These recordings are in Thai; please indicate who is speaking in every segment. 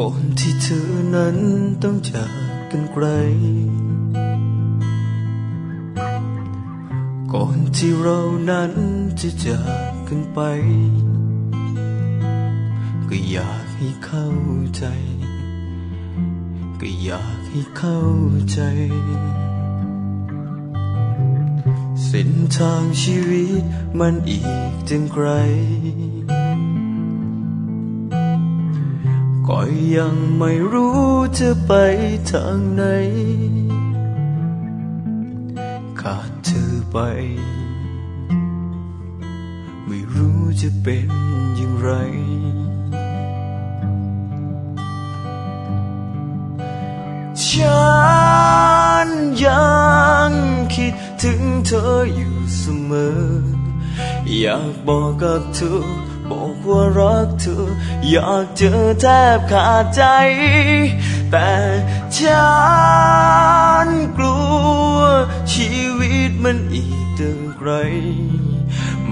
Speaker 1: ก่อนที่เธอนั้นต้องจากกันไกล ก่อนที่เรานั้นจะจากกันไป ก็อยากให้เข้าใจ ก็อยากให้เข้าใจ เส้นทางชีวิตมันอีกจังไกล ก็ยังไม่รู้จะไปทางไหน ขาดเธอไป ไม่รู้จะเป็นอย่างไร ฉันยังคิดถึงเธออยู่เสมอ อยากบอกกับเธอ กเธออยากเจอแทบขาดใจ แต่ฉันกลัวชีวิตมันอีกเดิไกล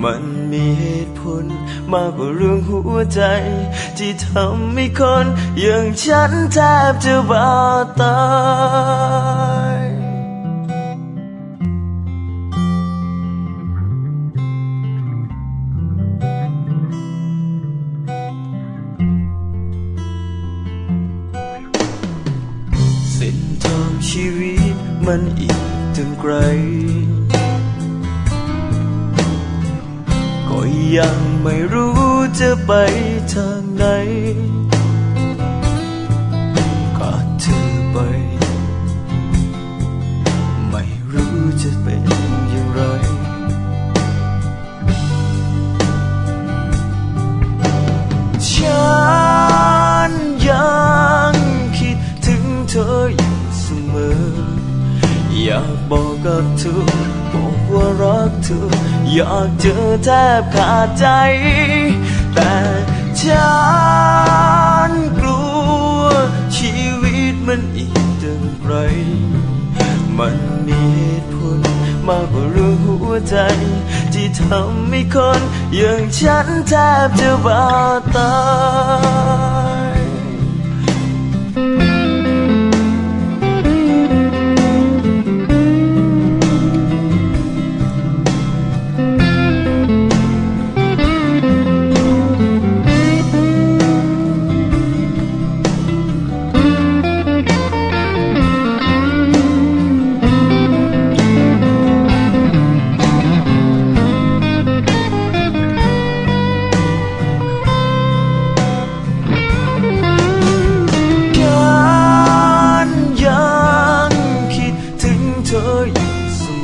Speaker 1: มันมีเหตุผลมากกว่าเรื่องหัวใจ ที่ทำให้คนอย่างฉันแทบจะบ้าตาย ชีวิตมันอีกถึงไกล ก็ยังไม่รู้จะไปทางไหน บอกกับเธอบอกว่ารักเธออยากเจอแทบขาดใจ แต่ฉันกลัวชีวิตมันอีกเดินไกลมันมีเหตุผลมากกว่าเรื่องหัวใจ ที่ทำให้คนอย่างฉันแทบจะบ้าตาย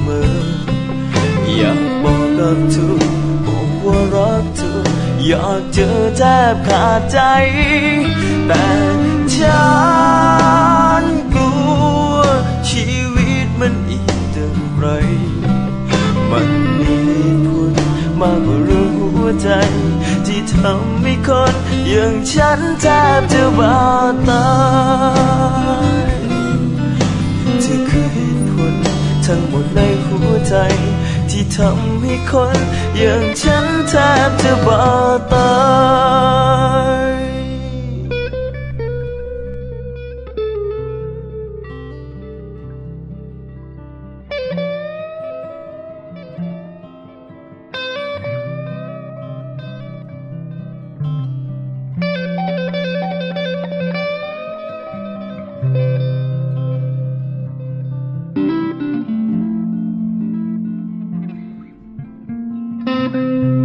Speaker 1: มอ อยากบอกกับเธอบอกว่ารักเธอ อยากเจอแทบขาดใจ แต่ฉันกลัวชีวิตมันอีกเดินไกลมันมีผลมากกว่าเรื่องหัวใจ ที่ทำให้คนอย่างฉันแทบจะบ้าตายเธอคือเหตุผลทั้งหมดใน ใจ ที่ทำให้คนอย่างฉันแทบจะบ้า ตาย
Speaker 2: Thank